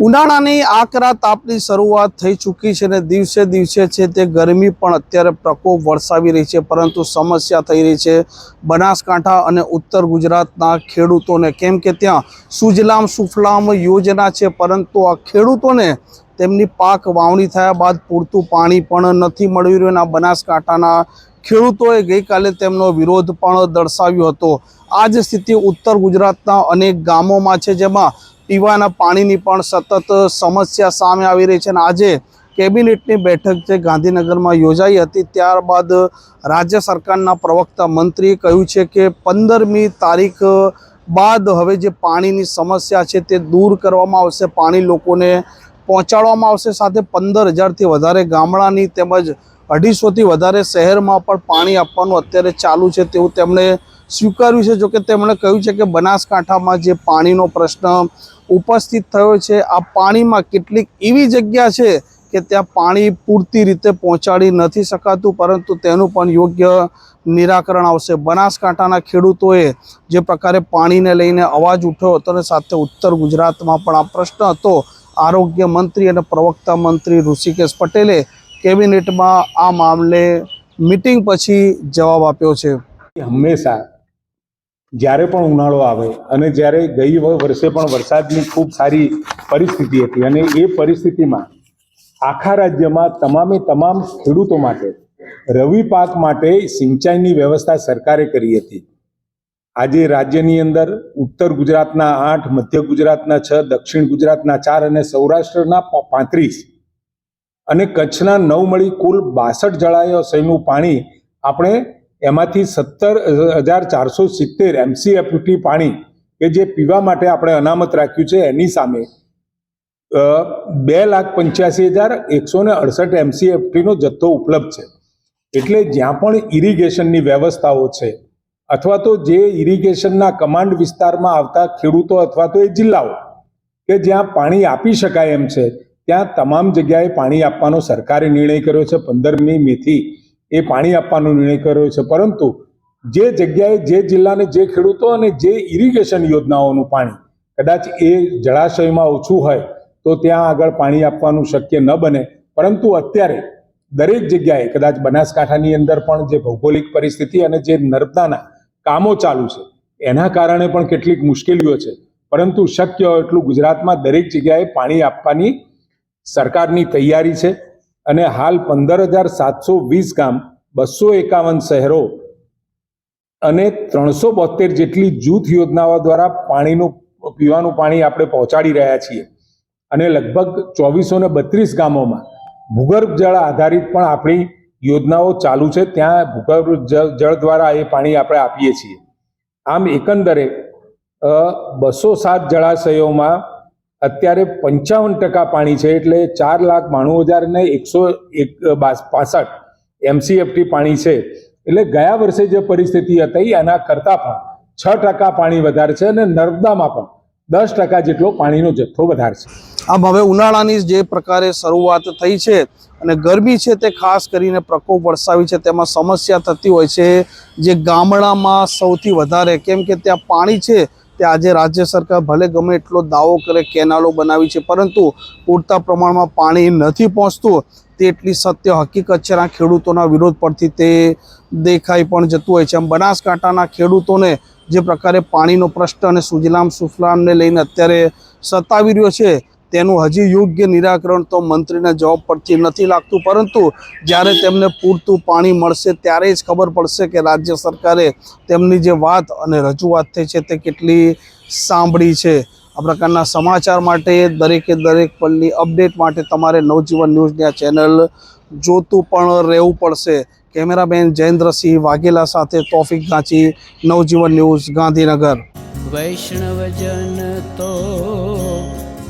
ઉનાળાની આકરા તાપની શરૂઆત થઈ ચૂકી છે અને દિવસે દિવસે છે તે ગરમી પણ અત્યારે પ્રકોપ વરસાવી રહી છે, પરંતુ સમસ્યા થઈ રહી છે બનાસકાંઠા અને ઉત્તર ગુજરાતના ખેડૂતોને. કેમ કે ત્યાં સુજલામ સુફલામ યોજના છે, પરંતુ આ ખેડૂતોને તેમની પાક વાવણી થયા બાદ પૂરતું પાણી પણ નથી મળી રહ્યું અને બનાસકાંઠાના ખેડૂતોએ ગઈકાલે તેમનો વિરોધ પણ દર્શાવ્યો હતો. આ જ સ્થિતિ ઉત્તર ગુજરાતના અનેક ગામોમાં છે, જેમાં પીવાના પાણીની પણ સતત સમસ્યા સામે આવી રહી છે અને આજે કેબિનેટની બેઠક જે ગાંધીનગરમાં યોજાઈ હતી, ત્યારબાદ રાજ્ય સરકારના પ્રવક્તા મંત્રીએ કહ્યું છે કે પંદરમી તારીખ બાદ હવે જે પાણીની સમસ્યા છે તે દૂર કરવામાં આવશે, પાણી લોકોને પહોંચાડવામાં આવશે. સાથે પંદર હજારથી વધારે ગામડાની તેમજ અઢીસોથી વધારે શહેરમાં પણ પાણી આપવાનું અત્યારે ચાલુ છે તેવું તેમણે સ્વીકાર્યું છે જોકે તેમણે કહ્યું છે કે બનાસકાંઠામાં જે પાણીનો પ્રશ્ન ઉપસ્થિત થયો છે, આ પાણીમાં કેટલીક એવી જગ્યા છે કે ત્યાં પાણી પૂરતી રીતે પહોંચાડી નથી શકાતું, પરંતુ તેનું પણ યોગ્ય નિરાકરણ આવશે. બનાસકાંઠાના ખેડૂતોએ જે પ્રકારે પાણીને લઈને અવાજ ઉઠ્યો હતો અને સાથે ઉત્તર ગુજરાતમાં પણ આ પ્રશ્ન હતો. આરોગ્ય મંત્રી અને પ્રવક્તા મંત્રી ઋષિકેશ પટેલે કેબિનેટમાં આ મામલે મિટિંગ પછી જવાબ આપ્યો છે. હંમેશા જ્યારે પણ ઉનાળો આવે અને જ્યારે ગઈ વર્ષે પણ વરસાદની ખૂબ સારી પરિસ્થિતિ હતી અને એ પરિસ્થિતિમાં આખા રાજ્યમાં તમામે તમામ ખેડૂતો માટે, રવિ પાક માટે સિંચાઈની વ્યવસ્થા સરકારે કરી હતી. આજે રાજ્યની અંદર ઉત્તર ગુજરાતના આઠ, મધ્ય ગુજરાતના છ, દક્ષિણ ગુજરાતના ચાર અને સૌરાષ્ટ્રના પાંત્રીસ અને કચ્છના નવ મળી કુલ બાસઠ જળાશયનું પાણી આપણે એમાંથી સત્તર, હજાર ચારસો સિત્તેર એમસીએફટી પાણી કે જે પીવા માટે આપણે અનામત રાખ્યું છે એની સામે બે લાખ પંચ્યાસી હજાર એકસો ને અડસઠ એમસીએફટીનો જથ્થો ઉપલબ્ધ છે. એટલે જ્યાં પણ ઇરિગેશનની વ્યવસ્થાઓ છે, અથવા તો જે ઇરિગેશનના કમાન્ડ વિસ્તારમાં આવતા ખેડૂતો અથવા તો એ જિલ્લાઓ, કે જ્યાં પાણી આપી શકાય એમ છે, ત્યાં તમામ જગ્યાએ પાણી આપવાનો સરકારે નિર્ણય કર્યો છે પંદરમી મેથી. એ પાણી આપવાનો નિર્ણય કર્યો છે. પરંતુ જે જગ્યાએ, જે જિલ્લાને જે ખેડૂતો અને જે ઇરિગેશન યોજનાઓનું પાણી, કદાચ એ જળાશયમાં ઓછું હોય, તો ત્યાં આગળ પાણી આપવાનું શક્ય ન બને. પરંતુ અત્યારે દરેક જગ્યાએ, કદાચ બનાસકાંઠાની અંદર પણ જે ભૌગોલિક પરિસ્થિતિ અને જે નર્મદાના કામો ચાલુ છે, એના કારણે પણ કેટલીક મુશ્કેલીઓ છે. પરંતુ શક્ય એટલું ગુજરાતમાં દરેક જગ્યાએ પાણી આપવાની સરકારની તૈયારી છે. અને હાલ પંદર હજાર સાતસો વીસ ગામ બસો એકાવન શહેરો અને ત્રણસો બોતેર જેટલી જૂથ યોજનાઓ દ્વારા પાણીનું, પીવાનું પાણી આપણે પહોંચાડી રહ્યા છીએ. અને લગભગ ચોવીસો ને બત્રીસ ગામોમાં ભૂગર્ભ જળ આધારિત પણ આપણી યોજનાઓ ચાલુ છે. ત્યાં ભૂગર્ભ જળ દ્વારા એ પાણી આપણે આપીએ છીએ. આમ એકંદરે બસો સાત જળાશયોમાં અત્યારે પંચાવન ટકા પાણી છે એટલે ચાર લાખ બાણું હજાર ને એકસો એક પાસઠ એમસીએફટી પાણી છે. એટલે ગયા વર્ષે જે પરિસ્થિતિ હતી, એના કરતાં પણ છ ટકા પાણી વધારે છે અને નર્મદામાં પણ દસ ટકા જેટલો પાણીનો જથ્થો વધારે છે. આમ હવે ઉનાળાની જે પ્રકારે શરૂઆત થઈ છે અને ગરમી છે તે ખાસ કરીને પ્રકોપ વરસાવી છે, તેમાં સમસ્યા થતી હોય છે. જે ગામડામાં સૌથી વધારે, કેમ કે ત્યાં પાણી છે તે આજે રાજ્ય સરકાર ભલે ગમે એટલો દાવો કરે, કેનાલો બનાવી છે, પરંતુ પૂરતા પ્રમાણમાં પાણી નથી પહોંચતું તે એટલી સત્ય હકીકત છે આ ખેડૂતોના વિરોધ પરથી તે દેખાઈ પણ જતું હોય છે. આમ બનાસકાંઠાના ખેડૂતોને જે પ્રકારે પાણીનો પ્રશ્ન અને સુજલામ સુફલામને લઈને અત્યારે સતાવી રહ્યો છે તેનું હજી યોગ્ય નિરાકરણ તો મંત્રીના જવાબ પરથી નથી લાગતું, પરંતુ જ્યારે તેમને પૂરતું પાણી મળશે ત્યારે જ ખબર પડશે કે રાજ્ય સરકારે તેમની જે વાત અને રજૂઆત થઈ છે તે કેટલી સાંભળી છે. આ પ્રકારના સમાચાર માટે દરેકે દરેક પલની અપડેટ માટે તમારે નવજીવન ન્યૂઝની આ ચેનલ જોતું પણ રહેવું પડશે. કેમેરામેન જયેન્દ્રસિંહ વાઘેલા સાથે તોફિક ગાંચી, નવજીવન ન્યૂઝ ગાંધીનગર. વૈષ્ણવજન તો